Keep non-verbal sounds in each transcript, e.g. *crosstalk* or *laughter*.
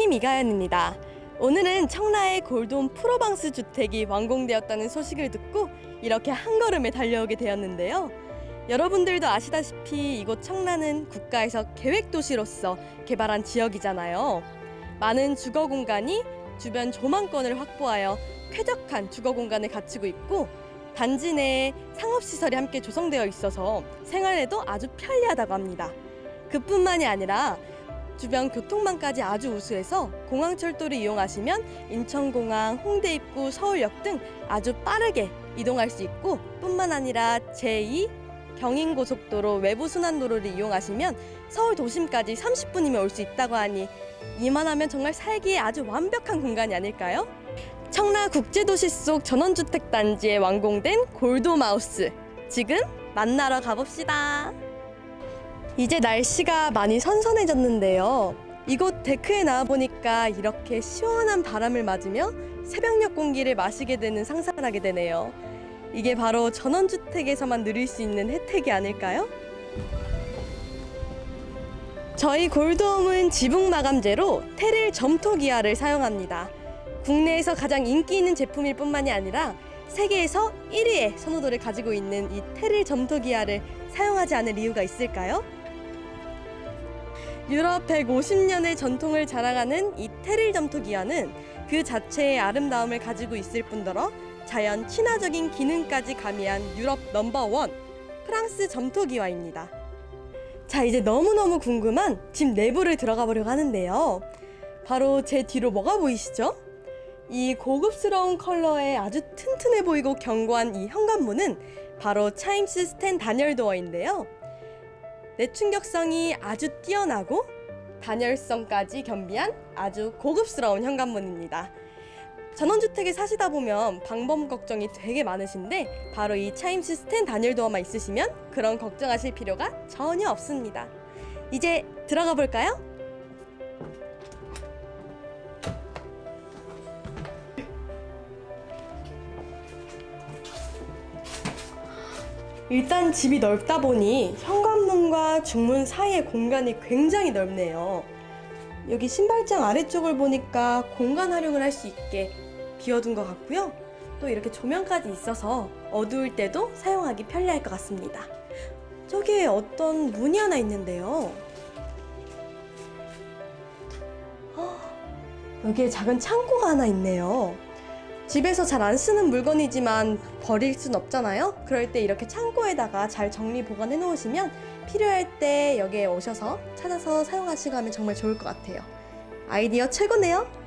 안녕하세요. 골돔 홍보팀 이가연입니다. 오늘은 청라의 골돔 프로방스 주택이 완공되었다는 소식을 듣고 이렇게 한 걸음에 달려오게 되었는데요. 여러분들도 아시다시피 이곳 청라는 국가에서 계획도시로서 개발한 지역이잖아요. 많은 주거 공간이 주변 조망권을 확보하여 쾌적한 주거 공간을 갖추고 있고 단지 내에 상업시설이 함께 조성되어 있어서 생활에도 아주 편리하다고 합니다. 그뿐만이 아니라 주변 교통망까지 아주 우수해서 공항철도를 이용하시면 인천공항, 홍대 입구, 서울역 등 아주 빠르게 이동할 수 있고 뿐만 아니라 제2 경인고속도로 외부 순환도로를 이용하시면 서울 도심까지 30분이면 올 수 있다고 하니 이만하면 정말 살기에 아주 완벽한 공간이 아닐까요? 청라 국제도시 속 전원주택 단지에 완공된 골드마우스 지금 만나러 가봅시다. 이제 날씨가 많이 선선해졌는데요. 이곳 데크에 나와 보니까 이렇게 시원한 바람을 맞으며 새벽녘 공기를 마시게 되는 상상을 하게 되네요. 이게 바로 전원주택에서만 누릴 수 있는 혜택이 아닐까요? 저희 골드홈은 지붕 마감재로 테릴 점토 기아를 사용합니다. 국내에서 가장 인기 있는 제품일 뿐만이 아니라 세계에서 1위의 선호도를 가지고 있는 이 테릴 점토 기아를 사용하지 않을 이유가 있을까요? 유럽 150년의 전통을 자랑하는 이 테릴 점토 기아는 그 자체의 아름다움을 가지고 있을 뿐더러 자연 친화적인 기능까지 가미한 유럽 넘버원 프랑스 점토 기와입니다. 자, 이제 너무너무 궁금한 집 내부를 들어가 보려고 하는데요. 바로 제 뒤로 뭐가 보이시죠? 이 고급스러운 컬러에 아주 튼튼해 보이고 견고한 이 현관문은 바로 차임스 스탠 다니엘 도어인데요. 내 충격성이 아주 뛰어나고 단열성까지 겸비한 아주 고급스러운 현관문입니다. 전원주택에 사시다 보면 방범 걱정이 되게 많으신데 바로 이 차임스 스탠 다니엘 도어만 있으시면 그런 걱정하실 필요가 전혀 없습니다. 이제 들어가 볼까요? 일단 집이 넓다 보니 현관문과 중문 사이의 공간이 굉장히 넓네요. 여기 신발장 아래쪽을 보니까 공간 활용을 할 수 있게 비워둔 것 같고요. 또 이렇게 조명까지 있어서 어두울 때도 사용하기 편리할 것 같습니다. 저기에 어떤 문이 하나 있는데요. 헉, 여기에 작은 창고가 하나 있네요. 집에서 잘 안 쓰는 물건이지만 버릴 순 없잖아요. 그럴 때 이렇게 창고에다가 잘 정리 보관해 놓으시면 필요할 때 여기에 오셔서 찾아서 사용하시고 하면 정말 좋을 것 같아요. 아이디어 최고네요.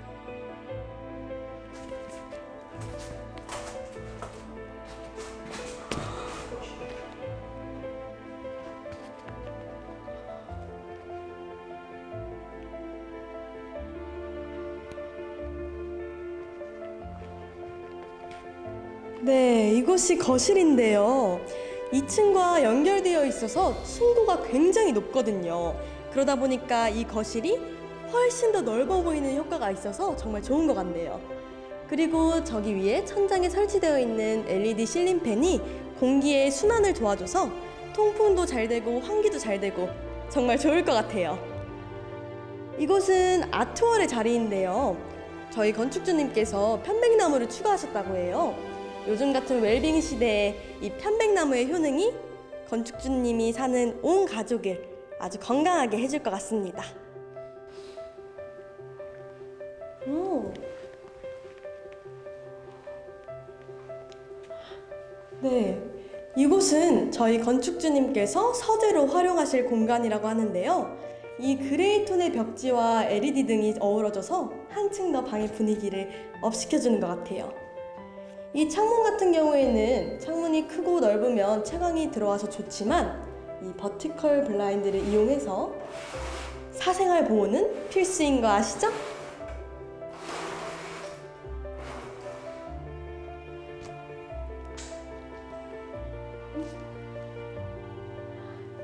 네, 이곳이 거실인데요. 2층과 연결되어 있어서 층고가 굉장히 높거든요. 그러다 보니까 이 거실이 훨씬 더 넓어 보이는 효과가 있어서 정말 좋은 것 같네요. 그리고 저기 위에 천장에 설치되어 있는 LED 실린팬이 공기의 순환을 도와줘서 통풍도 잘 되고 환기도 잘 되고 정말 좋을 것 같아요. 이곳은 아트월의 자리인데요. 저희 건축주님께서 편백나무를 추가하셨다고 해요. 요즘 같은 웰빙 시대에 이 편백나무의 효능이 건축주님이 사는 온 가족을 아주 건강하게 해줄 것 같습니다. 오. 네. 이곳은 저희 건축주님께서 서재로 활용하실 공간이라고 하는데요. 이 그레이 톤의 벽지와 LED 등이 어우러져서 한층 더 방의 분위기를 업시켜주는 것 같아요. 이 창문 같은 경우에는 창문이 크고 넓으면 채광이 들어와서 좋지만 이 버티컬 블라인드를 이용해서 사생활 보호는 필수인 거 아시죠?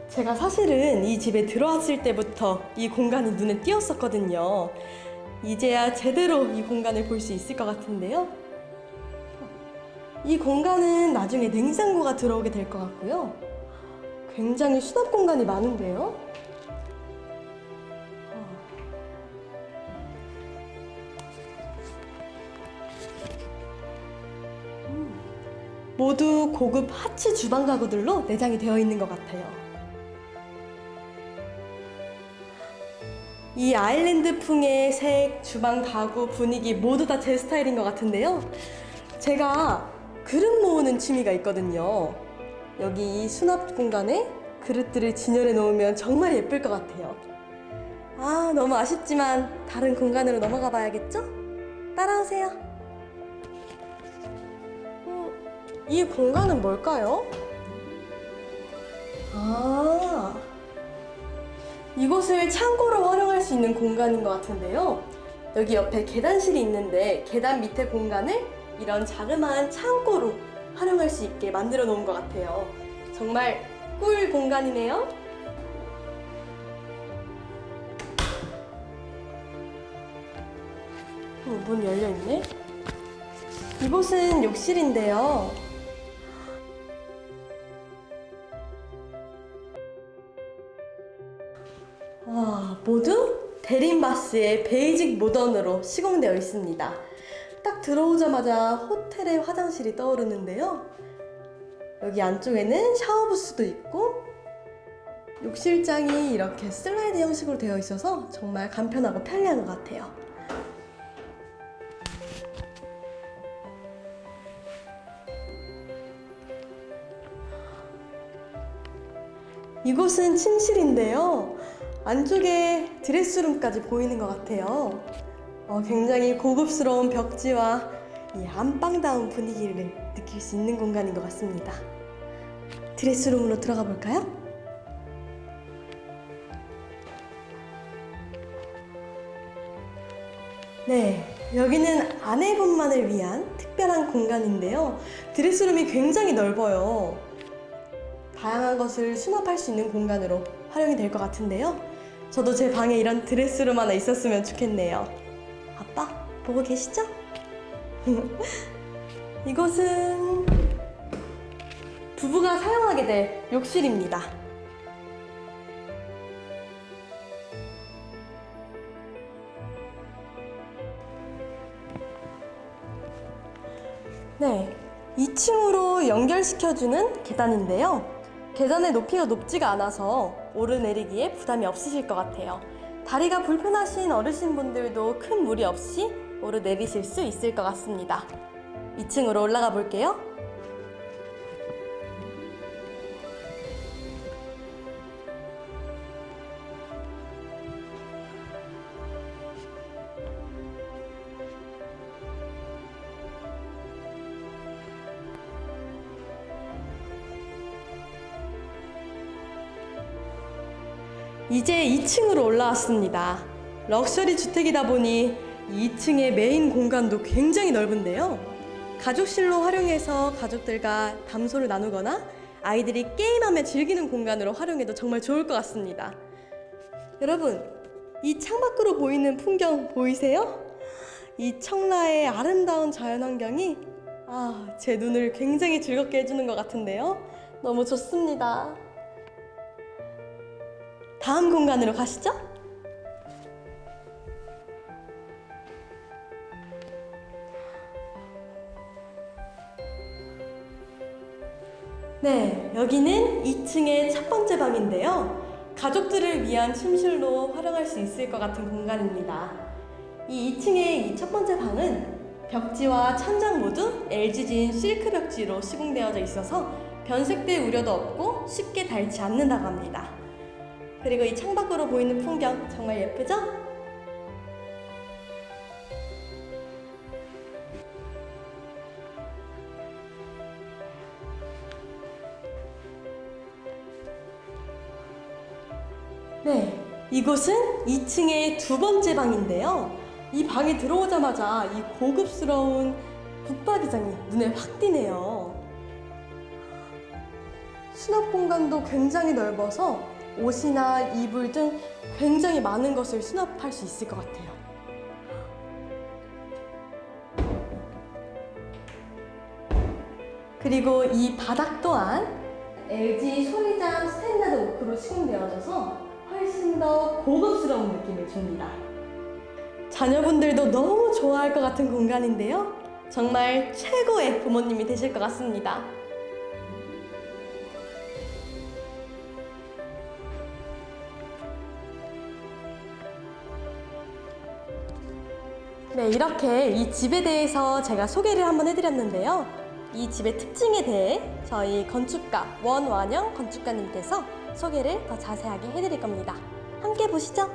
제가 사실은 이 집에 들어왔을 때부터 이 공간이 눈에 띄었었거든요. 이제야 제대로 이 공간을 볼 수 있을 것 같은데요. 이 공간은 나중에 냉장고가 들어오게 될 것 같고요. 굉장히 수납 공간이 많은데요. 모두 고급 하츠 주방 가구들로 내장이 되어 있는 것 같아요. 이 아일랜드 풍의 색, 주방 가구, 분위기 모두 다 제 스타일인 것 같은데요. 제가 그릇 모으는 취미가 있거든요. 여기 이 수납 공간에 그릇들을 진열해 놓으면 정말 예쁠 것 같아요. 아, 너무 아쉽지만 다른 공간으로 넘어가 봐야겠죠? 따라오세요. 어, 이 공간은 뭘까요? 아, 이곳을 창고로 활용할 수 있는 공간인 것 같은데요. 여기 옆에 계단실이 있는데 계단 밑에 공간을 이런 자그마한 창고로 활용할 수 있게 만들어 놓은 것 같아요. 정말 꿀 공간이네요. 어, 문 열려 있네. 이곳은 욕실인데요. 와, 모두 대림바스의 베이직 모던으로 시공되어 있습니다. 딱 들어오자마자 호텔의 화장실이 떠오르는데요. 여기 안쪽에는 샤워 부스도 있고 욕실장이 이렇게 슬라이드 형식으로 되어 있어서 정말 간편하고 편리한 것 같아요. 이곳은 침실인데요. 안쪽에 드레스룸까지 보이는 것 같아요. 어, 굉장히 고급스러운 벽지와 이 안방다운 분위기를 느낄 수 있는 공간인 것 같습니다. 드레스룸으로 들어가 볼까요? 네, 여기는 아내분만을 위한 특별한 공간인데요. 드레스룸이 굉장히 넓어요. 다양한 것을 수납할 수 있는 공간으로 활용이 될 것 같은데요. 저도 제 방에 이런 드레스룸 하나 있었으면 좋겠네요. 아빠, 보고 계시죠? *laughs* 이곳은 부부가 사용하게 될 욕실입니다. 네, 2층으로 연결시켜주는 계단인데요. 계단의 높이가 높지가 않아서 오르내리기에 부담이 없으실 것 같아요. 다리가 불편하신 어르신분들도 큰 무리 없이 오르내리실 수 있을 것 같습니다. 2층으로 올라가 볼게요. 이제 2층으로 올라왔습니다. 럭셔리 주택이다 보니 2층의 메인 공간도 굉장히 넓은데요. 가족실로 활용해서 가족들과 담소를 나누거나 아이들이 게임하며 즐기는 공간으로 활용해도 정말 좋을 것 같습니다. 여러분, 이 창밖으로 보이는 풍경 보이세요? 이 청라의 아름다운 자연환경이 아, 제 눈을 굉장히 즐겁게 해주는 것 같은데요. 너무 좋습니다. 다음 공간으로 가시죠. 네, 여기는 2층의 첫 번째 방인데요. 가족들을 위한 침실로 활용할 수 있을 것 같은 공간입니다. 이 2층의 이 첫 번째 방은 벽지와 천장 모두 LG진 실크 벽지로 시공되어져 있어서 변색될 우려도 없고 쉽게 닳지 않는다고 합니다. 그리고 이 창밖으로 보이는 풍경 정말 예쁘죠? 네, 이곳은 2층의 두 번째 방인데요. 이 방에 들어오자마자 이 고급스러운 붙박이장이 눈에 확 띄네요. 수납 공간도 굉장히 넓어서 옷이나 이불 등 굉장히 많은 것을 수납할 수 있을 것 같아요. 그리고 이 바닥 또한 LG 소리장 스탠다드 오크로 시공되어져서 훨씬 더 고급스러운 느낌을 줍니다. 자녀분들도 너무 좋아할 것 같은 공간인데요. 정말 최고의 부모님이 되실 것 같습니다. 네, 이렇게 이 집에 대해서 제가 소개를 한번 해드렸는데요. 이 집의 특징에 대해 저희 건축가 원완영 건축가님께서 소개를 더 자세하게 해드릴 겁니다. 함께 보시죠.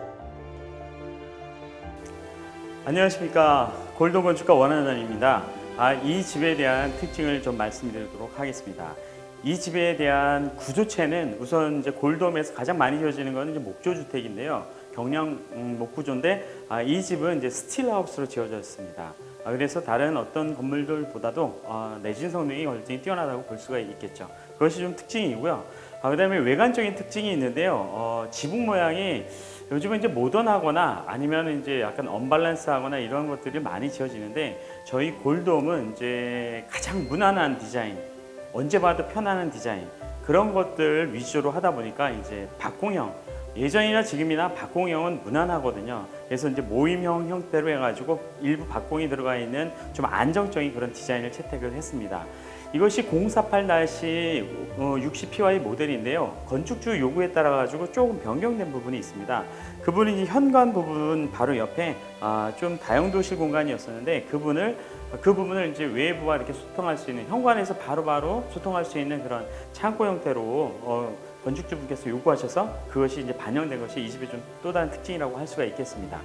안녕하십니까 골동 건축가 원하나입니다. 아, 이 집에 대한 특징을 좀 말씀드리도록 하겠습니다. 이 집에 대한 구조체는 우선 이제 골돔에서 가장 많이 지어지는 것은 이제 목조 주택인데요. 경량 음, 목구조인데 아, 이 집은 이제 스틸 하우스로 지어졌습니다. 아, 그래서 다른 어떤 건물들보다도 아, 내진 성능이 굉장히 뛰어나다고 볼 수가 있겠죠. 그것이 좀 특징이고요. 아, 그다음에 외관적인 특징이 있는데요. 어, 지붕 모양이 요즘은 이제 모던하거나 아니면 이제 약간 언밸런스하거나 이런 것들이 많이 지어지는데 저희 골돔은 이제 가장 무난한 디자인, 언제 봐도 편안한 디자인 그런 것들 위주로 하다 보니까 이제 박공형 예전이나 지금이나 박공형은 무난하거든요. 그래서 이제 모임형 형태로 해가지고 일부 박공이 들어가 있는 좀 안정적인 그런 디자인을 채택을 했습니다. 이것이 048-60PY 모델인데요. 건축주 요구에 따라 가지고 조금 변경된 부분이 있습니다. 그분이 이제 현관 부분 바로 옆에 아, 좀 다용도실 공간이었었는데 그분을 그 부분을 이제 외부와 이렇게 소통할 수 있는 현관에서 바로바로 소통할 수 있는 그런 창고 형태로 어, 건축주분께서 요구하셔서 그것이 이제 반영된 것이 이 집의 좀 또 다른 특징이라고 할 수가 있겠습니다.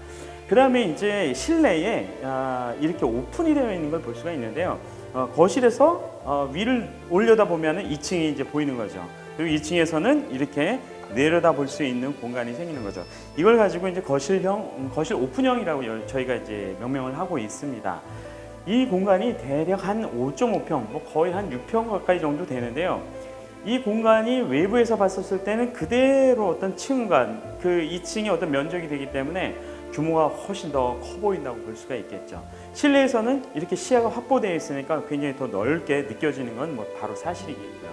그 다음에 이제 실내에 아, 이렇게 오픈이 되어 있는 걸 볼 수가 있는데요. 어, 거실에서 어, 위를 올려다 보면은 2층이 이제 보이는 거죠. 그리고 2층에서는 이렇게 내려다 볼 수 있는 공간이 생기는 거죠. 이걸 가지고 이제 거실형, 음, 거실 오픈형이라고 여- 저희가 이제 명명을 하고 있습니다. 이 공간이 대략 한 5.5평, 뭐 거의 한 6평 가까이 정도 되는데요. 이 공간이 외부에서 봤었을 때는 그대로 어떤 층간, 그 2층의 어떤 면적이 되기 때문에 규모가 훨씬 더 커 보인다고 볼 수가 있겠죠. 실내에서는 이렇게 시야가 확보되어 있으니까 굉장히 더 넓게 느껴지는 건 뭐 바로 사실이겠고요.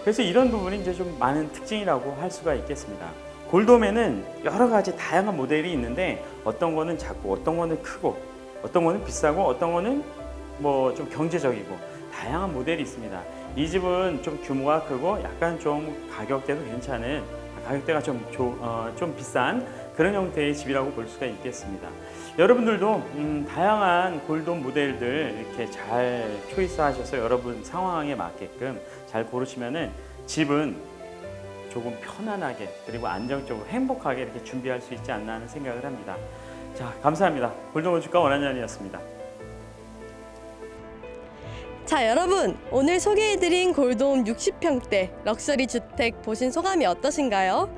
그래서 이런 부분이 이제 좀 많은 특징이라고 할 수가 있겠습니다. 골돔에는 여러 가지 다양한 모델이 있는데 어떤 거는 작고 어떤 거는 크고 어떤 거는 비싸고 어떤 거는 뭐 좀 경제적이고 다양한 모델이 있습니다. 이 집은 좀 규모가 크고 약간 좀 가격대도 괜찮은 가격대가 좀, 조- 어, 좀 비싼 그런 형태의 집이라고 볼 수가 있겠습니다. 여러분들도 음, 다양한 골돔 모델들 이렇게 잘 초이스하셔서 여러분 상황에 맞게끔 잘 고르시면은 집은 조금 편안하게 그리고 안정적으로 행복하게 이렇게 준비할 수 있지 않나 하는 생각을 합니다. 자, 감사합니다. 골돔 건축가 원한연이었습니다. 자, 여러분. 오늘 소개해드린 골돔 60평대 럭셔리 주택 보신 소감이 어떠신가요?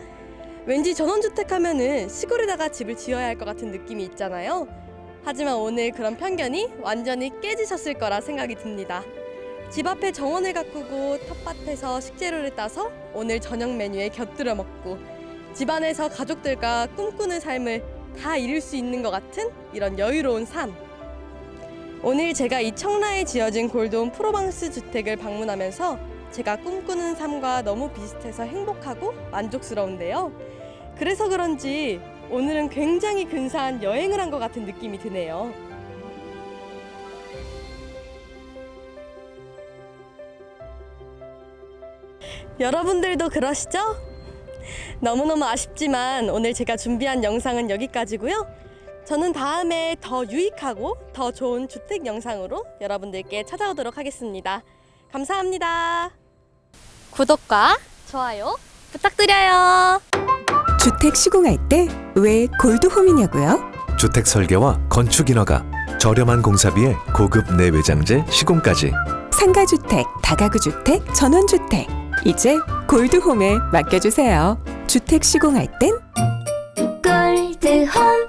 왠지 전원주택 하면은 시골에다가 집을 지어야 할 것 같은 느낌이 있잖아요. 하지만 오늘 그런 편견이 완전히 깨지셨을 거라 생각이 듭니다. 집 앞에 정원을 가꾸고 텃밭에서 식재료를 따서 오늘 저녁 메뉴에 곁들여 먹고 집안에서 가족들과 꿈꾸는 삶을 다 이룰 수 있는 것 같은 이런 여유로운 삶. 오늘 제가 이 청라에 지어진 골드온 프로방스 주택을 방문하면서 제가 꿈꾸는 삶과 너무 비슷해서 행복하고 만족스러운데요. 그래서 그런지 오늘은 굉장히 근사한 여행을 한 것 같은 느낌이 드네요. 여러분들도 그러시죠? 너무너무 아쉽지만 오늘 제가 준비한 영상은 여기까지고요. 저는 다음에 더 유익하고 더 좋은 주택 영상으로 여러분들께 찾아오도록 하겠습니다. 감사합니다. 구독과 좋아요 부탁드려요. 주택 시공할 때 왜 골드홈이냐고요? 주택 설계와 건축 인허가, 저렴한 공사비에 고급 내외장재 시공까지 상가주택, 다가구 주택, 전원주택. 이제 골드홈에 맡겨주세요. 주택 시공할 땐 골드홈